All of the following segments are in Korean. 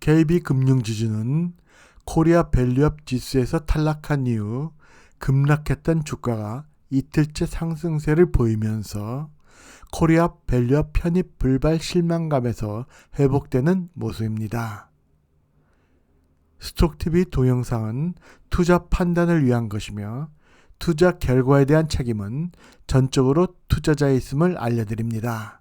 KB금융지주는 코리아 밸류업 지수에서 탈락한 이후 급락했던 주가가 이틀째 상승세를 보이면서 코리아 밸류업 편입 불발 실망감에서 회복되는 모습입니다. 스톡TV 동영상은 투자 판단을 위한 것이며 투자 결과에 대한 책임은 전적으로 투자자에 있음을 알려드립니다.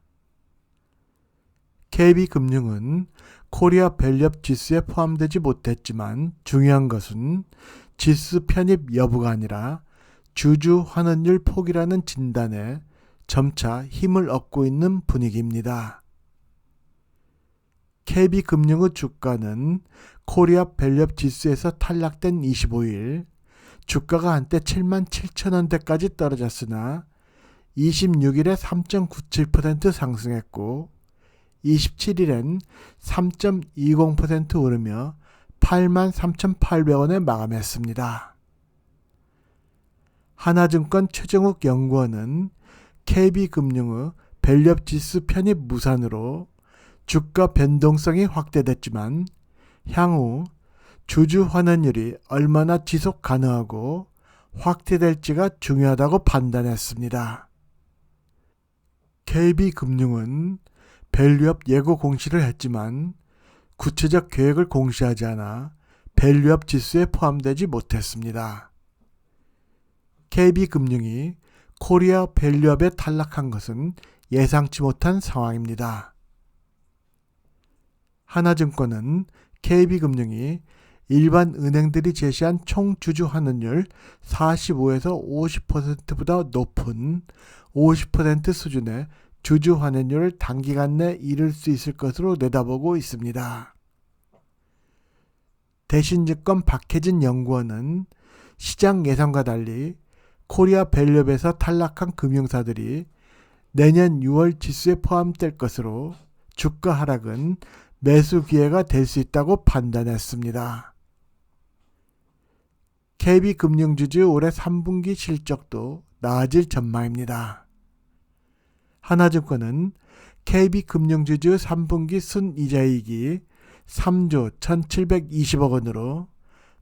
KB금융은 코리아 밸류업 지수에 포함되지 못했지만 중요한 것은 지수 편입 여부가 아니라 주주 환원율 폭이라는 진단에 점차 힘을 얻고 있는 분위기입니다. KB금융의 주가는 코리아 밸류업 지수에서 탈락된 25일 주가가 한때 7만 7천 원대까지 떨어졌으나 26일에 3.97% 상승했고 27일엔 3.20% 오르며 83,800원에 마감했습니다. 하나증권 최정욱 연구원은 KB금융의 밸류업 지수 편입 무산으로 주가 변동성이 확대됐지만 향후 주주 환원율이 얼마나 지속 가능하고 확대될지가 중요하다고 판단했습니다. KB금융은 밸류업 예고 공시를 했지만 구체적 계획을 공시하지 않아 밸류업 지수에 포함되지 못했습니다. KB금융이 코리아 밸류업에 탈락한 것은 예상치 못한 상황입니다. 하나증권은 KB금융이 일반 은행들이 제시한 총 주주 환원율 45에서 50%보다 높은 50% 수준의 주주 환원율을 단기간 내 이룰 수 있을 것으로 내다보고 있습니다. 대신증권 박혜진 연구원은 시장 예상과 달리 코리아 밸류업에서 탈락한 금융사들이 내년 6월 지수에 포함될 것으로 주가 하락은 매수 기회가 될 수 있다고 판단했습니다. KB금융주주 올해 3분기 실적도 나아질 전망입니다. 하나증권은 KB금융주주 3분기 순이자이익이 3조 1,720억 원으로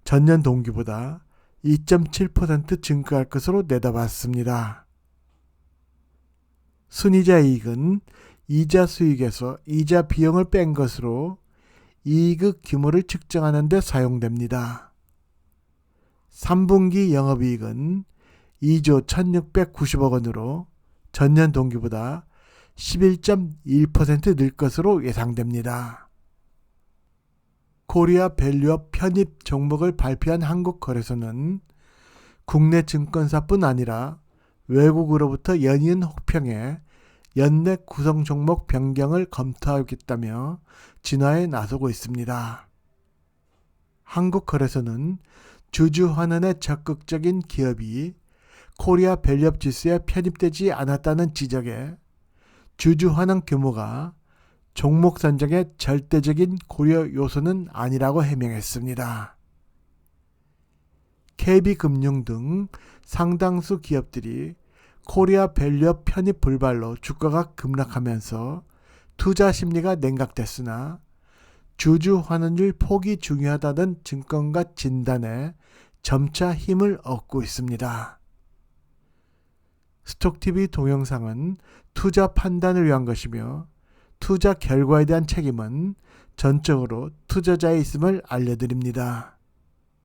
전년 동기보다 2.7% 증가할 것으로 내다봤습니다. 순이자 이익은 이자 수익에서 이자 비용을 뺀 것으로 이익의 규모를 측정하는 데 사용됩니다. 3분기 영업이익은 2조 1690억 원으로 전년 동기보다 11.1%늘 것으로 예상됩니다. 코리아 밸류업 편입 종목을 발표한 한국 거래소는 국내 증권사뿐 아니라 외국으로부터 연이은 혹평에 연내 구성 종목 변경을 검토하겠다며 진화에 나서고 있습니다. 한국거래소는 주주 환원에 적극적인 기업이 코리아 밸류업 지수에 편입되지 않았다는 지적에 주주 환원 규모가 종목 선정의 절대적인 고려 요소는 아니라고 해명했습니다. KB금융 등 상당수 기업들이 코리아 밸류업 편입 불발로 주가가 급락하면서 투자 심리가 냉각됐으나 주주 환원율 폭이 중요하다는 증권가 진단에 점차 힘을 얻고 있습니다. 스톡TV 동영상은 투자 판단을 위한 것이며 투자 결과에 대한 책임은 전적으로 투자자에 있음을 알려드립니다.